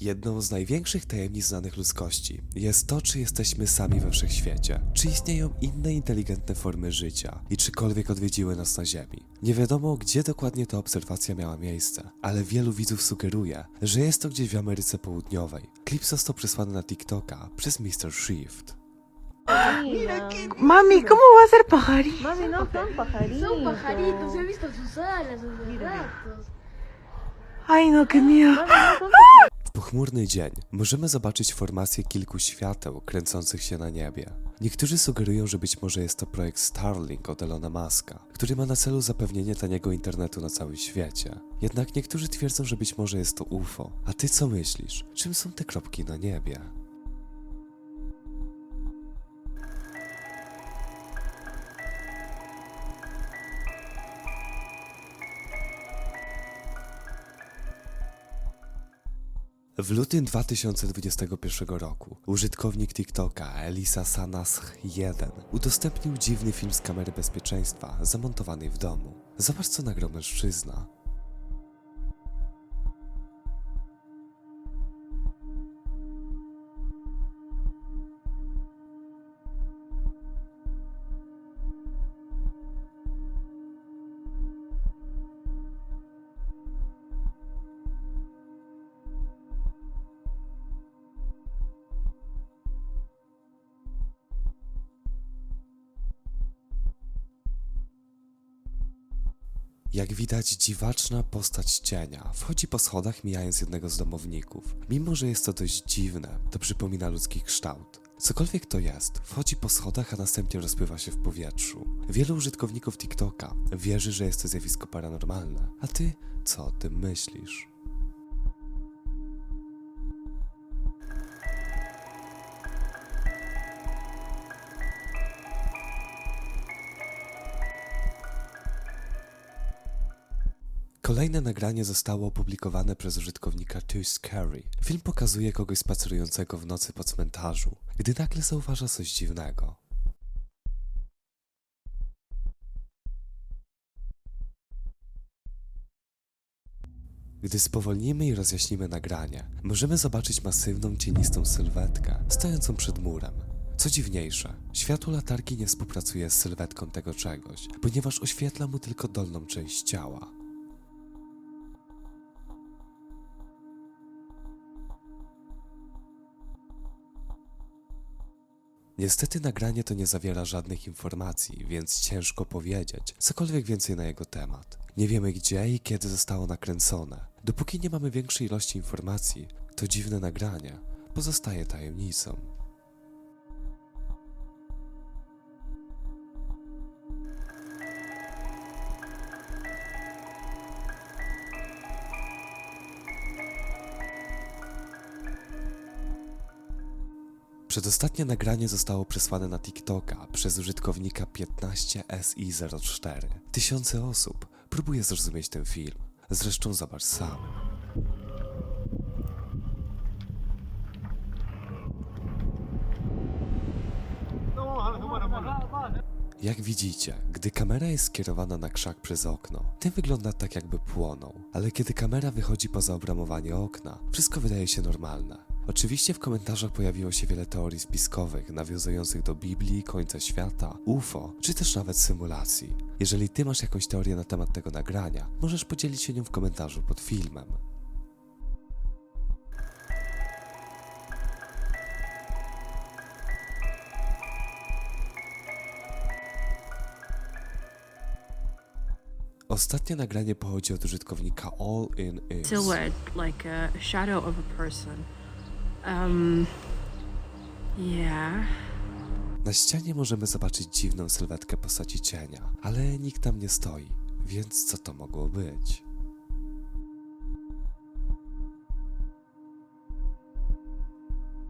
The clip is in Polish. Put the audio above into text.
Jedną z największych tajemnic znanych ludzkości jest to, czy jesteśmy sami we wszechświecie, czy istnieją inne inteligentne formy życia i czykolwiek odwiedziły nas na Ziemi. Nie wiadomo, gdzie dokładnie ta obserwacja miała miejsce, ale wielu widzów sugeruje, że jest to gdzieś w Ameryce Południowej. Klip został przesłany na TikToka przez Mr. Shift. Mami, ¿cómo va a ser pajarito? Mami, no son pajaritos. Son pajaritos, he visto sus alas hace ratos. Ay, no, qué miedo. Mami, no son pochmurny dzień możemy zobaczyć formację kilku świateł kręcących się na niebie. Niektórzy sugerują, że być może jest to projekt Starlink od Elona Muska, który ma na celu zapewnienie taniego internetu na całym świecie. Jednak niektórzy twierdzą, że być może jest to UFO. A ty co myślisz? Czym są te kropki na niebie? W lutym 2021 roku użytkownik TikToka Elisa Sanasch 1 udostępnił dziwny film z kamery bezpieczeństwa zamontowanej w domu. Zobacz co nagrał mężczyzna. Jak widać, dziwaczna postać cienia wchodzi po schodach, mijając jednego z domowników. Mimo, że jest to dość dziwne, to przypomina ludzki kształt. Cokolwiek to jest, wchodzi po schodach, a następnie rozpływa się w powietrzu. Wielu użytkowników TikToka wierzy, że jest to zjawisko paranormalne. A ty co o tym myślisz? Kolejne nagranie zostało opublikowane przez użytkownika Too Scary. Film pokazuje kogoś spacerującego w nocy po cmentarzu, gdy nagle zauważa coś dziwnego. Gdy spowolnimy i rozjaśnimy nagranie, możemy zobaczyć masywną, cienistą sylwetkę stojącą przed murem. Co dziwniejsze, światło latarki nie współpracuje z sylwetką tego czegoś, ponieważ oświetla mu tylko dolną część ciała. Niestety nagranie to nie zawiera żadnych informacji, więc ciężko powiedzieć cokolwiek więcej na jego temat. Nie wiemy gdzie i kiedy zostało nakręcone. Dopóki nie mamy większej ilości informacji, to dziwne nagranie pozostaje tajemnicą. Przedostatnie nagranie zostało przesłane na TikToka przez użytkownika 15SI04. Tysiące osób próbuje zrozumieć ten film. Zresztą zobacz sam. Jak widzicie, gdy kamera jest skierowana na krzak przez okno, ten wygląda tak jakby płonął, ale kiedy kamera wychodzi poza obramowanie okna, wszystko wydaje się normalne. Oczywiście w komentarzach pojawiło się wiele teorii spiskowych, nawiązujących do Biblii, końca świata, UFO, czy też nawet symulacji. Jeżeli ty masz jakąś teorię na temat tego nagrania, możesz podzielić się nią w komentarzu pod filmem. Ostatnie nagranie pochodzi od użytkownika All In Is. silhouette, like a, shadow of a person. Um, yeah. Na ścianie możemy zobaczyć dziwną sylwetkę postaci cienia, ale nikt tam nie stoi, więc co to mogło być?